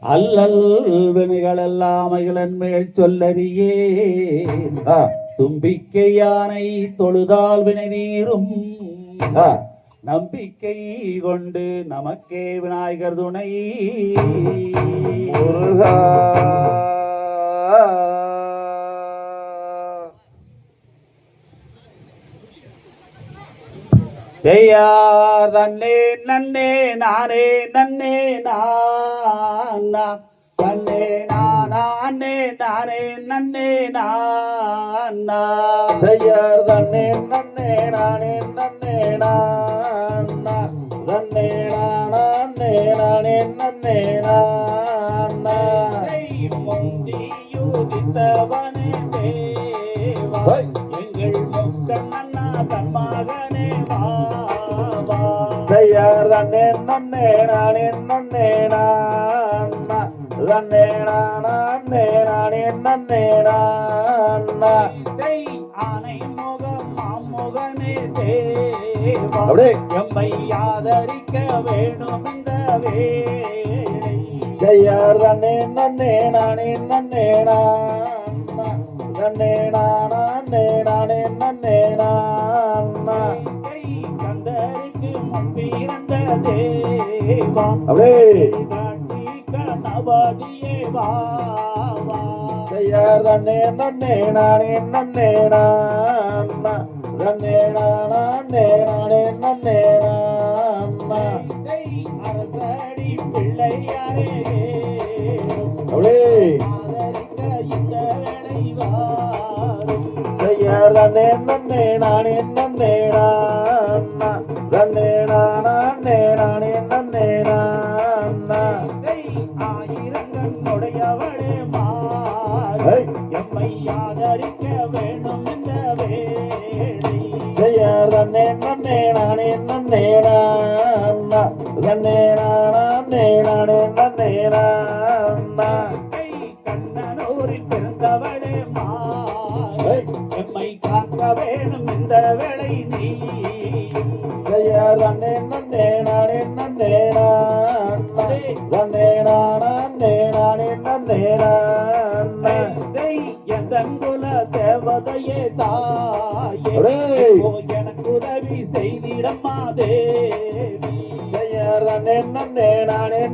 அல்லல் வினைகளெல்லாம் மேல் சொல்லறியே தும்பிக்கை யானை தொழுதால் வினை நீரும். நம்பிக்கை கொண்டு நமக்கே விநாயகர் துணை. முருகா. செய்யார் தன்னே நன்னே நானே நன்னே நானா தன்னே நானே நானே நன்னே நானா செய்யார் தன்னே நன்னே நானே நன்னே நான்னா. தன்னே நானே நானே நன்னே நான்னா. முந்தியுதித்தவனே தேவா. தன்னே நன்னே நானே நன்னே நான்னா. தன்னே நானே நானே நன்னே நான்னா. செய் ஆனை முகம் மாமுகனே தேவா. எம்மை ஆதரிக்க வேணும் இந்த வேளை. செய்யார் தன்னே நன்னே நானே நன்னே நான்னா. தன்னே நானே நானே நன்னே நான்னா. செய்யார் தன்னே நன்னே நானே நன்னே நான்னா தன்னே நானே நானே நன்னே நான்னா செய் அரசடி பிள்ளையாரே. அப்படியே. ஆதரிக்க இந்த வேளை வாரும். செய்யார் தன்னே நன்னே நானே நன்னே நான்னா ஆதரிக்க வேணும் இந்த வேளை செய்யார் தன்னே நன்னே நானே நன்னே நான்னா. தன்னே நானே நானே நன்னே நான்னா. கண்ணனூரில் பிறந்தவளே ஹை. எம்மை காக்க வேணும் இந்த வேளை நீ. நன்னே நானே நன்னே நானே நானே நன்னே செய் எந்தங்குல தேவதையே தாயே. எனக்கு உதவி செய்திடம்மா தேவி. நன்னே நானே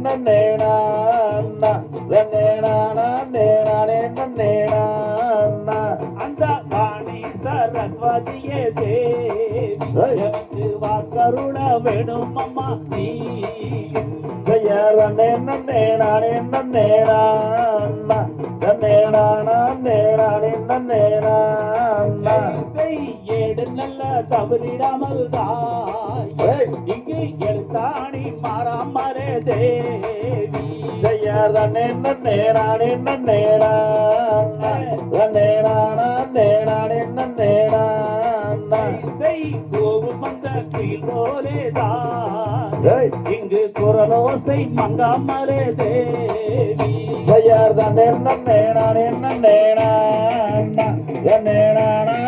நான்னா அந்த வாணி சரஸ்வதியே தேவி. எனக்கு வாக்கருள வேணும் அம்மா நீ தன்னே நன்னே நானே நானே நன்னே நான்னா செய் ஏடு நல்ல தவறிடாமல் தாய். இங்கு எழுத்தாணி மாறாமலே தேவி. செய்யார் தன்னே நன்னே நானே நன்னே நான்னா தன்னே நானே நானே நன்னே நான்னா செய் கோவும் அந்த குயில் போலே தான். இங்கு குரலோசை மங்காமலே தேவி. செய்யார் தன்னே நன்னே நானே நன்னே நான்னா தன்னே நானே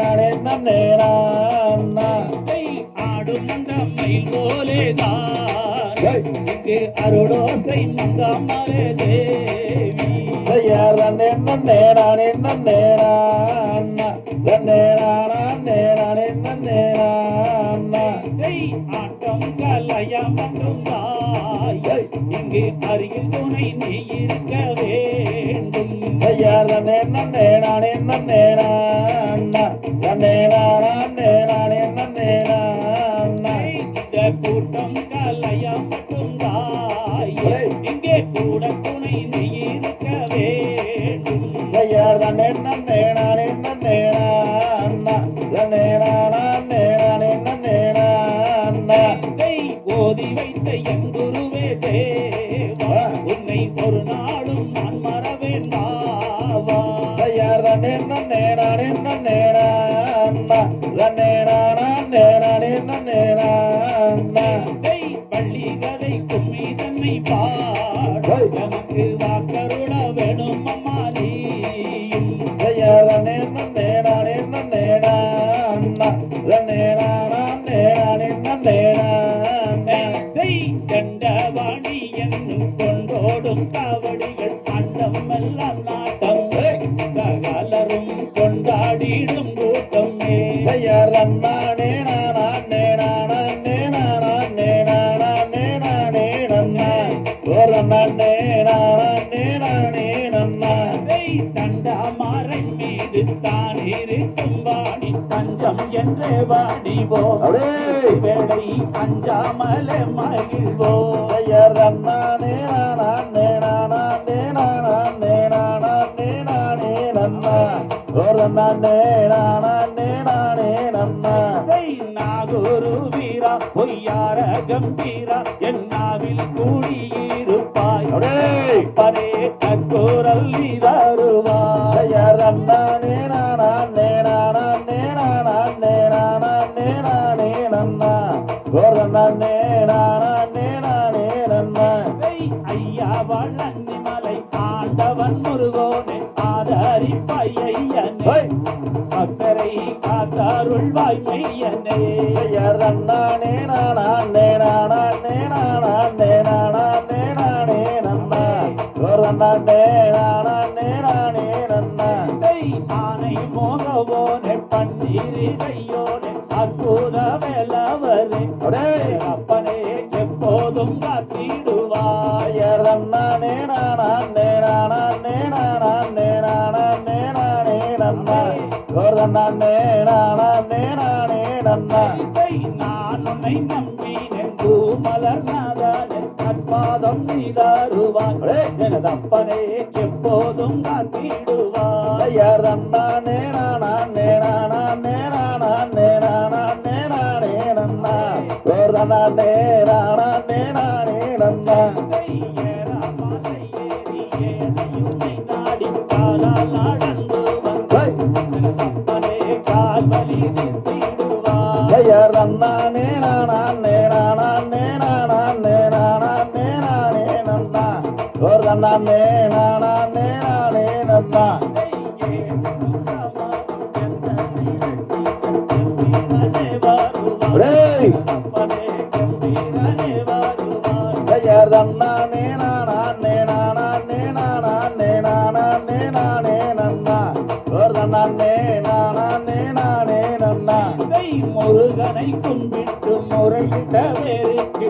நானே நன்னே நான்னா செய் ஆடும் அந்த மயில் போலே தான் ஏய். இங்கு அருளோசை மங்காமலே தேவி செய்யார் தன்னே நன்னே நானே நன்னே நான்னா தன்னே நானே நானே நன்னே நான்னா செய் ஆட்டம் கலையம் மட்டும் ஏய். இங்கு அருகில் துணை நீ இருக்க வேண்டும். செய்யார் தன்னே நன்னே நானே நன்னே நான்னா தன்னே நானே நானே நன்னே நான்னா இந்த கூட்டம் கலையம் மட்டும் தாய். இங்கே கூட துணை நீ இருக்க வேண்டும். செய்யார் தன்னே நன்னே நானே நன்னே நான்னா தன்னே நானே நானே நன்னே நான்னா ஓதி வைத்த என் குருவே தேவா உன்னை ஒரு நாளும் நான் மறவேண்டாவா நான்னா தன்னே நானே நானே நன்னே நான்னா செய் பள்ளி கதை கும்மி தன்னை பாடு. நமக்கு வாக்கருள வேணும். கண்டவாணி என்னும் கொண்டோடும் காவடி என்று வாடிவோம் வேளை அஞ்சாமல மகிழ்வோம் செய்யார் தன்னானே நானே நானே நானே நானே நானே நன்னா ஒரு நன்னே நானே நானே நன்னா நாகூரு வீரா பொய்யார கம்பீரா என் நாவில் கூடியிருப்பாய். பரே கக்குரல் தருவாய் வள்ளி மலை ஆண்டவன் முருகோனே ஆதரிப்பாய் ஐயனே ஹோய் பக்தரை காத்தாருள்வாய் மையனே. செய்யார் தன்னானே நானே நானே நானே நானே நானே நன்னா நன்னே நானே நானே நன்னா. செய் ஆனை மோகவோனே பன்னீரி நன்னே நானே நானே நன்னா. நான் உன்னை நம்பினேன் பூமலர் நாதானே அற்பாதம் நீதாருவாய். அப்படியே எனது அப்பனே எப்போதும் காத்திடுவாய் செய்யார் தன்னானே நானே நானே நானே நானே நானே நன்னா. ஒரு நானே நானே நன்னா. நாடி நன்னே நானே நானே நன்னா. செய் முருகனை கும்பிட்டு முறையிட்ட வேருக்கு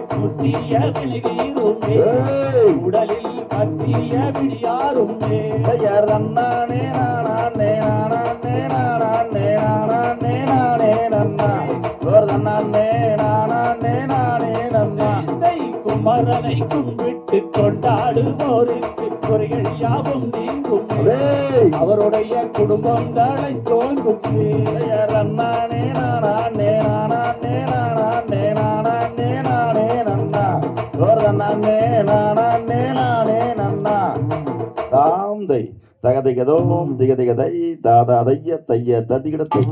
விழுகீருமே ஏய். உடலில் பற்றிய விடியாருமே தன்னானே நானே நானே நானே. அவருடைய குடும்பம் தானே செய்யார் தன்னானே நானே நானே நானே நானே நானே நன்னா. ஒரு நானே நானே நன்னா. தாம் தை தகதிகதோம் திகதிகதை தாதா தைய தைய ததிகிடத்தை